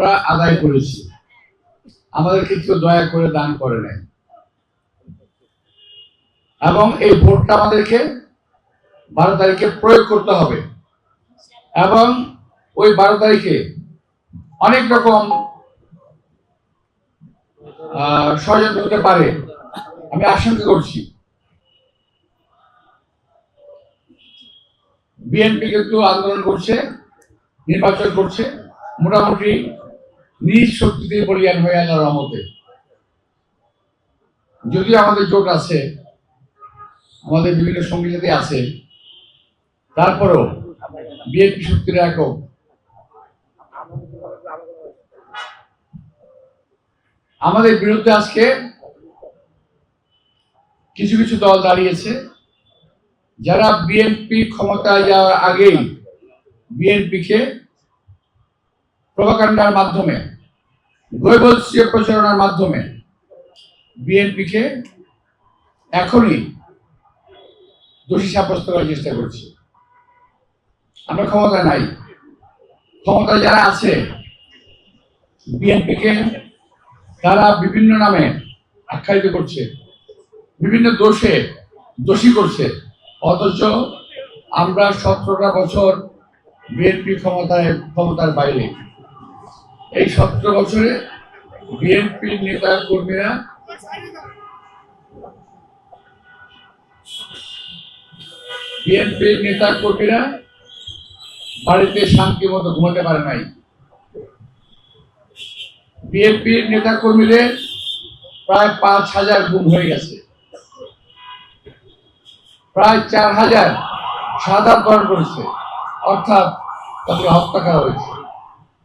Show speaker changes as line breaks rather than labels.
আমরা আদায় করেছি। আমাদেরকে কেউ দয়া করে দান করে নাই এবং এই ভোটটা আমাদেরকে বারো তারিখে প্রয়োগ করতে হবে। এবং ওই বারো তারিখে অনেক রকম ষড়যন্ত্র হতে পারে। আমি আশঙ্কা করছি। বিএনপি কিন্তু আন্দোলন করছে, নির্বাচন করছে, মোটামুটি নিজ শক্তিতে বলিয়ান হয়ে আল্লাহর রহমতে। যদিও আমাদের জোট আছে, আমাদের বিভিন্ন সঙ্গীসাথী আছে, তারপরেও বিএনপি শক্তির একক। আমাদের বিরুদ্ধে আজকে কিছু কিছু দল দাঁড়িয়েছে, যারা বিএনপি ক্ষমতায় যাওয়ার আগেই বিএনপিকে প্রভাকাণ্ডার মাধ্যমে গৈবলসীয় প্রচারণার মাধ্যমে বিএনপিকে এখনই দোষী সাব্যস্ত করার চেষ্টা করছে। আমরা ক্ষমতা নাই। ক্ষমতায় যারা আছে, বিএনপিকে তারা বিভিন্ন নামে আখ্যায়িত করছে, বিভিন্ন দোষে দোষী করছে। অথচ আমরা সতেরোটা বছর বিএনপি ক্ষমতায়, ক্ষমতার বাইরে। এই সতেরো বছরে বিএনপি নেতা কর্মীরা বিএনপির নেতা কর্মীরা বাড়িতে শান্তি মতো ঘুমাতে পারে নাই। বিএনপির নেতা কর্মীদের প্রায় পাঁচ হাজার গুম হয়ে গেছে। প্রায় চার হাজার সাদা করেছে। অর্থাৎ তাদের হত্যা করা হয়েছে।